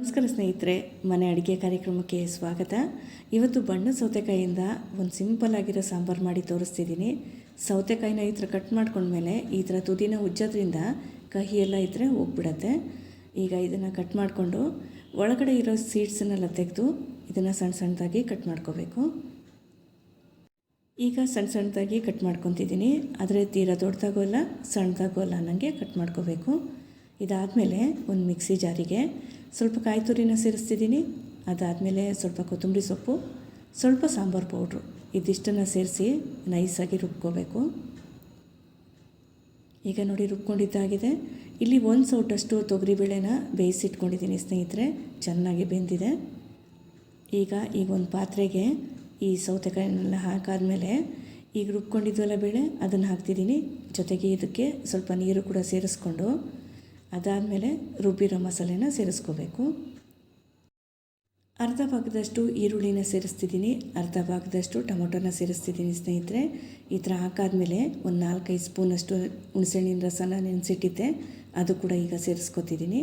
ನಮಸ್ಕಾರ ಸ್ನೇಹಿತರೆ, ಮನೆ ಅಡುಗೆ ಕಾರ್ಯಕ್ರಮಕ್ಕೆ ಸ್ವಾಗತ. ಇವತ್ತು ಬಣ್ಣ ಸೌತೆಕಾಯಿಯಿಂದ ಒಂದು ಸಿಂಪಲ್ ಆಗಿರೋ ಸಾಂಬಾರು ಮಾಡಿ ತೋರಿಸ್ತಿದ್ದೀನಿ. ಸೌತೆಕಾಯಿನ ಈ ಥರ ಕಟ್ ಮಾಡ್ಕೊಂಡ್ಮೇಲೆ ಈ ಥರ ತುದಿನ ಉಜ್ಜೋದ್ರಿಂದ ಕಹಿ ಎಲ್ಲ ಇದ್ದರೆ ಹೋಗ್ಬಿಡತ್ತೆ. ಈಗ ಇದನ್ನು ಕಟ್ ಮಾಡಿಕೊಂಡು ಒಳಗಡೆ ಇರೋ ಸೀಡ್ಸನ್ನೆಲ್ಲ ತೆಗೆದು ಇದನ್ನು ಸಣ್ಣ ಸಣ್ಣದಾಗಿ ಕಟ್ ಮಾಡ್ಕೋಬೇಕು. ಈಗ ಸಣ್ಣ ಸಣ್ಣದಾಗಿ ಕಟ್ ಮಾಡ್ಕೊತಿದ್ದೀನಿ. ಆದರೆ ತೀರಾ ದೊಡ್ಡದಾಗೂ ಅಲ್ಲ, ಸಣ್ಣದಾಗೂ ಅಲ್ಲ ನನಗೆ ಕಟ್ ಮಾಡ್ಕೋಬೇಕು. ಇದಾದಮೇಲೆ ಒಂದು ಮಿಕ್ಸಿ ಜಾರಿಗೆ ಸ್ವಲ್ಪ ಕಾಯಿ ತುರಿನ ಸೇರಿಸ್ತಿದ್ದೀನಿ. ಅದಾದಮೇಲೆ ಸ್ವಲ್ಪ ಕೊತ್ತಂಬರಿ ಸೊಪ್ಪು, ಸ್ವಲ್ಪ ಸಾಂಬಾರು ಪೌಡ್ರು. ಇದಿಷ್ಟನ್ನು ಸೇರಿಸಿ ನೈಸಾಗಿ ರುಬ್ಕೋಬೇಕು. ಈಗ ನೋಡಿ ರುಬ್ಕೊಂಡಿದ್ದಾಗಿದೆ. ಇಲ್ಲಿ ಒಂದು ಸೌಟಷ್ಟು ತೊಗರಿಬೇಳೆನ ಬೇಯಿಸಿಟ್ಕೊಂಡಿದ್ದೀನಿ ಸ್ನೇಹಿತರೆ. ಚೆನ್ನಾಗಿ ಬೆಂದಿದೆ. ಈಗ ಈಗ ಒಂದು ಪಾತ್ರೆಗೆ ಈ ಸೌತೆಕಾಯಿನೆಲ್ಲ ಹಾಕಾದಮೇಲೆ ಈಗ ರುಬ್ಕೊಂಡಿದ್ವಲ್ಲ ಬೇಳೆ, ಅದನ್ನು ಹಾಕ್ತಿದ್ದೀನಿ. ಜೊತೆಗೆ ಇದಕ್ಕೆ ಸ್ವಲ್ಪ ನೀರು ಕೂಡ ಸೇರಿಸ್ಕೊಂಡು ಅದಾದಮೇಲೆ ರುಬ್ಬಿರೋ ಮಸಾಲೆನ ಸೇರಿಸ್ಕೋಬೇಕು. ಅರ್ಧ ಭಾಗದಷ್ಟು ಈರುಳ್ಳಿನ ಸೇರಿಸ್ತಿದ್ದೀನಿ, ಅರ್ಧ ಭಾಗದಷ್ಟು ಟೊಮೊಟೊನ ಸೇರಿಸ್ತಿದ್ದೀನಿ ಸ್ನೇಹಿತರೆ. ಈ ಥರ ಹಾಕಾದ್ಮೇಲೆ ಒಂದು ನಾಲ್ಕೈದು ಸ್ಪೂನಷ್ಟು ಹುಣಸೆಹಣ್ಣಿನ ರಸನ ನೆನೆಸಿಟ್ಟಿದ್ದೆ, ಅದು ಕೂಡ ಈಗ ಸೇರಿಸ್ಕೊತಿದ್ದೀನಿ.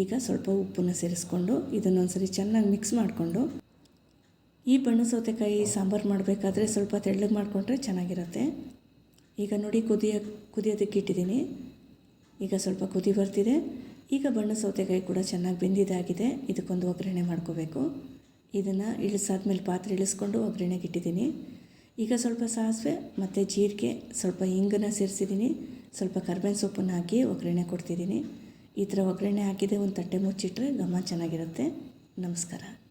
ಈಗ ಸ್ವಲ್ಪ ಉಪ್ಪನ್ನು ಸೇರಿಸ್ಕೊಂಡು ಇದನ್ನೊಂದ್ಸರಿ ಚೆನ್ನಾಗಿ ಮಿಕ್ಸ್ ಮಾಡಿಕೊಂಡು, ಈ ಬಣ್ಣ ಸೌತೆಕಾಯಿ ಸಾಂಬಾರು ಮಾಡಬೇಕಾದ್ರೆ ಸ್ವಲ್ಪ ತೆಳ್ಳಗೆ ಮಾಡಿಕೊಂಡ್ರೆ ಚೆನ್ನಾಗಿರುತ್ತೆ. ಈಗ ನೋಡಿ ಕುದಿಯ, ಕುದಿಯೋದಕ್ಕೆ ಇಟ್ಟಿದ್ದೀನಿ. ಈಗ ಸ್ವಲ್ಪ ಕುದಿ ಬರ್ತಿದೆ. ಈಗ ಬಣ್ಣ ಸೌತೆಕಾಯಿ ಕೂಡ ಚೆನ್ನಾಗಿ ಬೆಂದಿದ್ದಾಗಿದೆ ಇದಕ್ಕೊಂದು ಒಗ್ಗರಣೆ ಮಾಡ್ಕೋಬೇಕು. ಇದನ್ನು ಇಳಿಸಾದ್ಮೇಲೆ ಪಾತ್ರೆ ಇಳಿಸ್ಕೊಂಡು ಒಗ್ಗರಣೆಗೆ ಇಟ್ಟಿದ್ದೀನಿ. ಈಗ ಸ್ವಲ್ಪ ಸಾಸಿವೆ ಮತ್ತು ಜೀರಿಗೆ, ಸ್ವಲ್ಪ ಹಿಂಗನ್ನು ಸೇರಿಸಿದ್ದೀನಿ. ಸ್ವಲ್ಪ ಕರ್ಬೇವಿನ ಸೊಪ್ಪನ್ನು ಹಾಕಿ ಒಗ್ಗರಣೆ ಕೊಡ್ತಿದ್ದೀನಿ. ಈ ಥರ ಒಗ್ಗರಣೆ ಹಾಕಿದೆ, ಒಂದು ತಟ್ಟೆ ಮುಚ್ಚಿಟ್ರೆ ಘಮ ಚೆನ್ನಾಗಿರುತ್ತೆ. ನಮಸ್ಕಾರ.